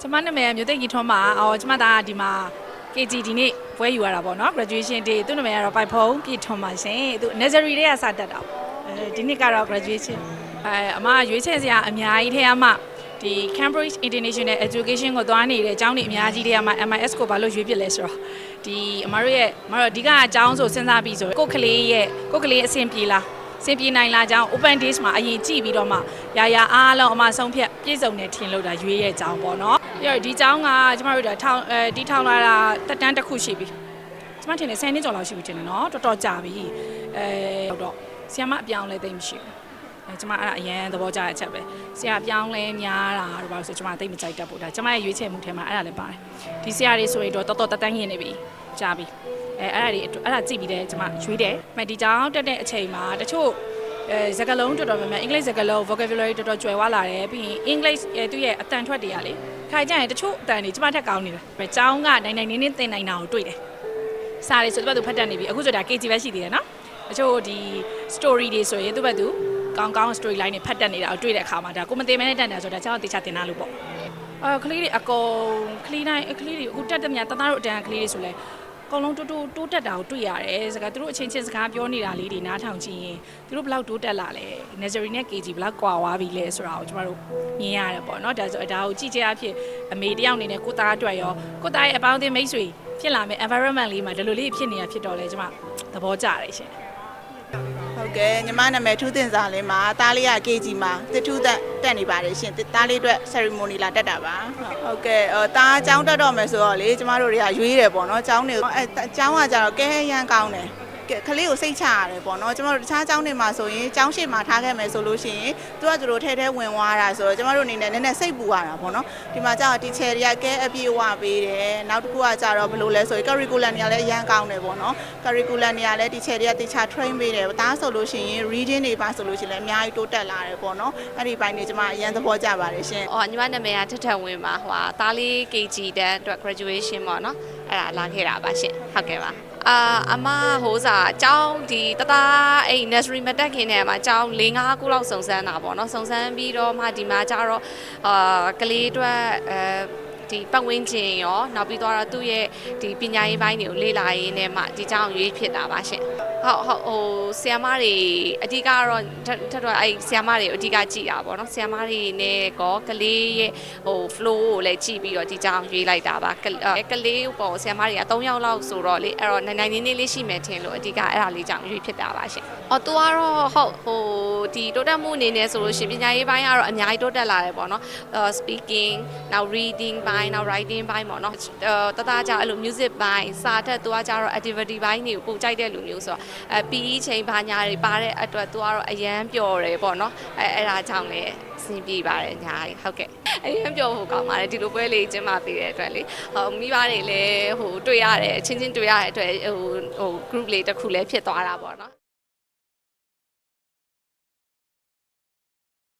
ကျမနာမည်ကမြို့သိပ်ကြီးထွန်းပါအော်ကျမသားကဒီမှာ KG ဒီနေ့ပွဲယူရတာပေါ့နော် graduation day သူ့နာမည်ကတော့ပိုက်ဖုံးပြည့်ထွန်းပါရှင်သူ nursery တွေကစတက်တာအဲဒီနေ့ကတော့ graduation အဲအမကရွေးချယ်စရာအများကြီးထဲအမဒီ Cambridge International Education ကိုသွားနေတဲ့အကြောင်းတွေအများကြီးတွေကမှ MIS ကိုဘာလို့ရွေးပြစ်လဲဆိုတော့ဒီအမတို့ရဲ့အမတို့အဓိကအကြောင်းဆိုစဉ်းစားပြီးဆိုကိုယ့်ကလေးရဲ့ကိုယ့်ကလေးအဆင်ပြေလား စင်ပြေနိုင်လားအကြောင်း open days မှာအရင်ကြည့်ပြီးတော့မှရာရာအားလုံးအမဆုံးဖြတ်ပြည့်စုံနေထင်လို့ဒါရွေးရဲ့အကြောင်းပေါ့နော်ပြီးတော့ဒီအကြောင်းကကျမတို့ဒါထောင်အဲဒီထောင်လာတာတက်တန်းတစ်ခုရှိပြီကျမထင်တယ်10နှစ်ကျော်လောက်ရှိပြီထင်တယ်နော်တော်တော်ကြာပြီအဲတော့ဆီယမအပြောင်းလဲသိမ့်မရှိဘူးအဲကျမအဲ့ဒါအရန်သဘောကျတဲ့အချက်ပဲဆရာပြောင်းလဲများတာတော့ဘာလို့ဆိုကျမသိမ့်မကြိုက်တတ်ဘူးဒါကျမရဲ့ရွေးချယ်မှုထဲမှာအဲ့ဒါလည်းပါတယ်ဒီဆရာတွေဆိုရင်တော့တော်တော်တက်တန်းရင်းနေပြီကြာပြီ အဲအဲ့ဒါတွေအဲ့ဒါကြည့်ပြီးတယ်ကျမရွေးတယ်မဒီကြောင်တက်တဲ့အချိန်မှာတချို့အဲစကားလုံးတော်တော်များများအင်္ဂလိပ်စကားလုံး vocabulary တော်တော်ကျွယ်ဝလာတယ်ပြီးရင်အင်္ဂလိပ်ရဲ့သူ့ရဲ့အတန်ထွက်တွေကလေခိုင်ကြရင်တချို့အတန်တွေကျမထက်ကောင်းနေတယ်ပဲចောင်းကနိုင်နိုင်နင်းနင်းသင်နိုင်တာကိုတွေ့တယ်စာတွေဆိုသူ့ဘက်သူဖတ်တတ်နေပြီအခုဆိုဒါ KG ပဲရှိသေးတယ်နော်တချို့ဒီ story တွေဆိုရင်သူ့ဘက်သူကောင်းကောင်း story line တွေဖတ်တတ်နေတာကိုတွေ့တဲ့အခါမှာဒါကိုမသိမဲနဲ့တတ်တယ်ဆိုတော့ကျွန်တော်တေချာတင်တာလို့ပေါ့အဲကလေးတွေအကုန်ကလေးတိုင်းကလေးတွေအခုတက်တဲ့မြတ်တသားတို့အတန်ကလေးတွေဆိုလဲ အကုန်လုံးတိုးတိုးတိုးတက်တာကိုတွေ့ရတယ်စကားသူတို့အချင်းချင်းစကားပြောနေတာလေးတွေနားထောင်ကြည့်ရင်သူတို့ဘယ်လောက်တိုးတက်လာလဲ nursery နဲ့ KG ဘယ်လောက်ကွာသွားပြီလဲဆိုတာကိုကျမတို့မြင်ရတယ်ပေါ့နော်ဒါဆိုဒါကိုကြည့်ချင်အဖြစ်အမေတယောက်အနေနဲ့ကိုသားအတွက်ရောကိုသားရဲ့အပေါင်းအသင်းမိတ်ဆွေဖြစ်လာမယ် environment လေးမှာဒီလိုလေးဖြစ်နေတာဖြစ်တော့လဲကျမသဘောကျတယ်ရှင် ဟုတ်ကဲ့ညီမနာမည်ထူးတင်စာလင်းမှာတားလေးက KG မှာတစ်ထူးတက်တက်နေပါတယ်ရှင်တားလေးအတွက် ceremony လာတက်တာပါဟုတ်ကဲ့ဟိုတားအကြောင်းတက်တော့မယ်ဆိုတော့လေကျမတို့တွေကရွေးတယ်ပေါ့နော်အကြောင်းတွေအဲအကြောင်းကကြတော့ကဲရန်ကောင်းတယ် ကဲခလေးကိုစိတ်ချရတယ်ပေါ့နော်ကျမတို့တခြားအကြောင်းတွေမှာဆိုရင်အကြောင်းရှိမှထားခဲ့မယ်ဆိုလို့ရှိရင်သူကသူတို့ထဲထဲဝင်သွားတာဆိုတော့ကျမတို့အနေနဲ့နည်းနည်းစိတ်ပူရတာပေါ့နော်ဒီမှာကျတော့ teacher တွေကကဲအပြည့်ဝပေးတယ်နောက်တစ်ခုကကြတော့ဘယ်လိုလဲဆိုရင် curriculum တွေကလည်းအရန်ကောင်းတယ်ပေါ့နော် curriculum တွေကလည်း teacher တွေကတေချာ train ပေးတယ်ဒါဆိုလို့ရှိရင် reading တွေပါဆိုလို့ရှိရင်လည်းအများကြီးတိုးတက်လာတယ်ပေါ့နော်အဲ့ဒီဘိုင်းတွေကျမအရန်သဘောကျပါတယ်ရှင်အော်ညီမနာမည်ကထထဝင်းပါဟိုဟာသားလေး KG တန်းအတွက် graduation ပေါ့နော်အဲ့ဒါလာခဲ့တာပါရှင်ဟုတ်ကဲ့ပါ အာအမဟိုးစာအကြောင်းဒီတသားအဲ့ nursery မတက်ခင်တည်းမှာအကြောင်း၄၅ခုလောက်စုံစမ်းတာပေါ့နော်စုံစမ်းပြီးတော့မှဒီမှာကျတော့အာကလေးအတွက်အဲဒီပတ်ဝန်းကျင်ရောနောက်ပြီးတော့သူ့ရဲ့ဒီပညာရေးပိုင်းတွေကိုလေ့လာရင်းနဲ့မှဒီကြောင်ရွေးဖြစ်တာပါရှင်ဟုတ်ဟုတ်ဟိုဆီယမတွေအဓိကတော့ထက်ထက်တော့အဲ့ဆီယမတွေကိုအဓိကကြည့်တာပေါ့နော်ဆီယမတွေနဲ့ကောကလေးရဲ့ဟို flow ကိုလည်းကြည့်ပြီးတော့ဒီကြောင်ရွေးလိုက်တာပါကအဲကလေးပေါ့ဆီယမတွေက3ယောက်လောက်ဆိုတော့လေအဲ့တော့နိုင်နိုင်နေနေလေးရှိမယ်ထင်လို့အဓိကအဲ့ဒါလေးကြောင်ရွေးဖြစ်တာပါရှင်အော်သူကတော့ဟုတ်ဟိုဒီတိုးတက်မှုအနေနဲ့ဆိုလို့ရှိရင်ပညာရေးပိုင်းကတော့အများကြီးတိုးတက်လာတယ်ပေါ့နော်အာ speaking နောက် reading ပိုင်းနောက် writing ပိုင်းပေါ့နော်အာတသားကြအဲ့လို music ပိုင်းစာထက်သူကကြတော့ activity ပိုင်းတွေကိုပို့ကြိုက်တဲ့လူမျိုးဆိုတော့အဲ PE ချိန်ဘာညာတွေပါတဲ့အတွက်သူကတော့အရန်ပျော်တယ်ပေါ့နော်အဲအဲ့ဒါကြောင့်လည်းအဆင်ပြေပါတယ်ညာကြီးဟုတ်ကဲ့အရန်ပျော်ဖို့ကောင်းပါတယ်ဒီလိုပွဲလေးကျင်းပပေးတဲ့အတွက်လေဟိုမိဘတွေလည်းဟိုတွေ့ရတယ်အချင်းချင်းတွေ့ရတဲ့အတွက်ဟိုဟို group လေးတစ်ခုလည်းဖြစ်သွားတာပေါ့နော်